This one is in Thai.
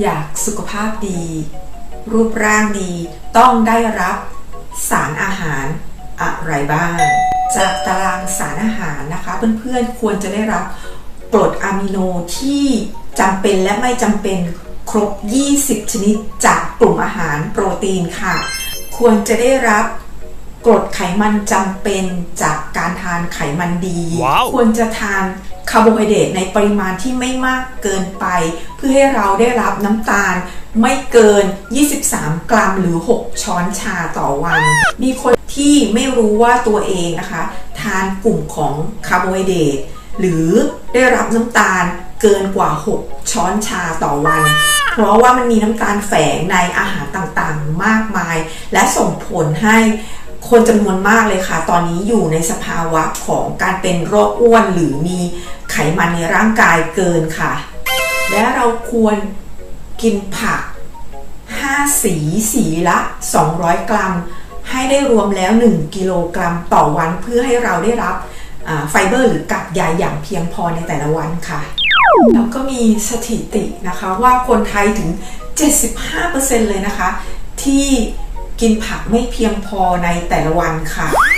อยากสุขภาพดี รูปร่างดีต้องได้รับสารอาหารอะไรบ้าง จากตารางสารอาหารนะคะเพื่อนๆควรจะได้รับกรดอะมิโนที่จำเป็นและไม่จำเป็นครบ 20 ชนิดจากกลุ่มอาหารโปรตีนค่ะ ควรจะได้รับกรดไขมันจำเป็นจากการทานไขมันดีว้าวควรจะทาน คาร์โบไฮเดรตในปริมาณที่ไม่มากเกินไป เพื่อให้เราได้รับน้ำตาลไม่เกิน 23 กรัมหรือ 6 ช้อนชาต่อวัน มีคนที่ไม่รู้ว่าตัวเองนะคะ ทานกลุ่มของคาร์โบไฮเดรตหรือได้รับน้ำตาลเกินกว่า 6 ช้อนชาต่อวัน เพราะว่ามันมีน้ำตาลแฝงในอาหารต่างๆ มากมาย และส่งผลให้ คนจำนวนมากเลยค่ะ ตอนนี้อยู่ในสภาวะของการเป็นโรคอ้วนหรือมีไขมันในร่างกายเกินค่ะ และเราควรกินผัก 5 สีสีละ 200 กรัม ให้ได้รวมแล้ว 1 กิโลกรัมต่อวันเพื่อให้เราได้รับไฟเบอร์หรือกับใยอย่างเพียงพอในแต่ละวันค่ะ แล้วก็มีสถิตินะคะว่าคนไทยถึง 75%เลยนะคะ ที่ กินผักไม่เพียงพอในแต่ละวันค่ะ